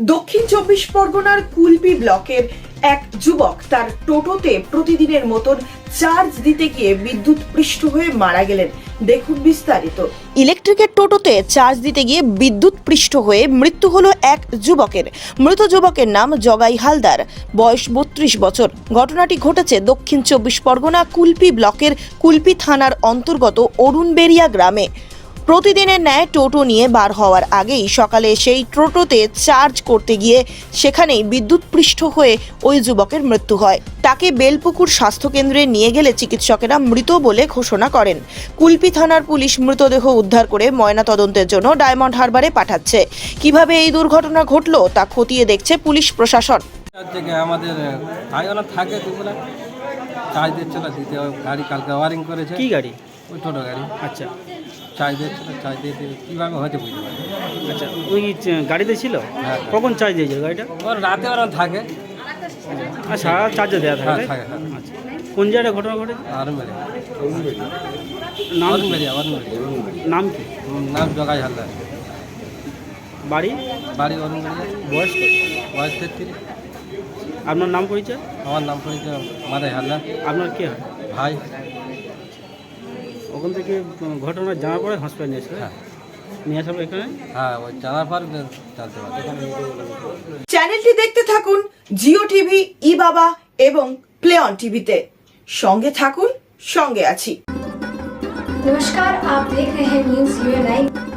দক্ষিণ চব্বিশ পরগনার কুলপি ব্লকের এক যুবক তার টোটোতে প্রতিদিনের মতন চার্জ দিতে গিয়ে বিদ্যুৎ পৃষ্ঠ হয়ে মারা গেলেন। দেখুন বিস্তারিত। ইলেকট্রিকের টোটোতে চার্জ দিতে গিয়ে বিদ্যুৎ পৃষ্ঠ হয়ে মৃত্যু হলো এক যুবকের। মৃত যুবকের নাম জগাই হালদার। বয়স বত্রিশ বছর। ঘটনাটি ঘটেছে দক্ষিণ চব্বিশ পরগনা কুলপি ব্লকের কুলপি থানার অন্তর্গত অরুণবেরিয়া গ্রামে। প্রতিদিনের ন্যায় টোটো নিয়ে বার হওয়ার আগেই সকালে সেই টোটোতে চার্জ করতে গিয়ে সেখানেই বিদ্যুৎ পৃষ্ঠ হয়ে ওই যুবকের মৃত্যু হয়। তাকে বেলপুকুর স্বাস্থ্যকেন্দ্রে নিয়ে গেলে চিকিৎসকেরা মৃত বলে ঘোষণা করেন। কুলপি থানার পুলিশ মৃতদেহ উদ্ধার করে ময়নাতদন্তের জন্য ডায়মন্ড হারবারে পাঠাচ্ছে। কীভাবে এই দুর্ঘটনা ঘটলো তা খতিয়ে দেখছে পুলিশ প্রশাসন। আমাদের থাকে চার্জ দিচ্ছিল দিতে হবে। গাড়ি কালকে ওয়ারিং করেছে। কি গাড়ি? ওই টোটো গাড়ি। আচ্ছা। চার্জ দিচ্ছিল চার্জ দিয়ে কীভাবে হয়েছে বুঝতে পারি আচ্ছা ওই গাড়িতে ছিল? হ্যাঁ। কখন চার্জ দিয়েছে গাড়িটা? ওর রাতে ওরা থাকে। আর সারা চার্জে দেওয়া থাকে হ্যাঁ থাকে হ্যাঁ। আচ্ছা। কোন জায়গায় ঘটনা ঘটে আরুন বেরিয়া নাম নাম কি? নাম জগাই হালদার। বাড়ি? বাড়ি অরুণ বয়স? বয়স তেত্রিশ। আপনার নাম পরিচয় আমার নাম পড়েছে মাদাই হালদার আপনার কি হয় ভাই ওখান থেকে উম, ঘটনা জানার পরে হসপিটাল নিয়ে আসবে হ্যাঁ নিয়ে আসাবো এখানে হ্যাঁ ওই জানার পর জানতে পারবে চ্যানেলটি দেখতে থাকুন জিও টিভি ই বাবা এবং প্লে অন টিভিতে সঙ্গে থাকুন সঙ্গে আছি नमस्कार आप देख रहे हैं न्यूज यू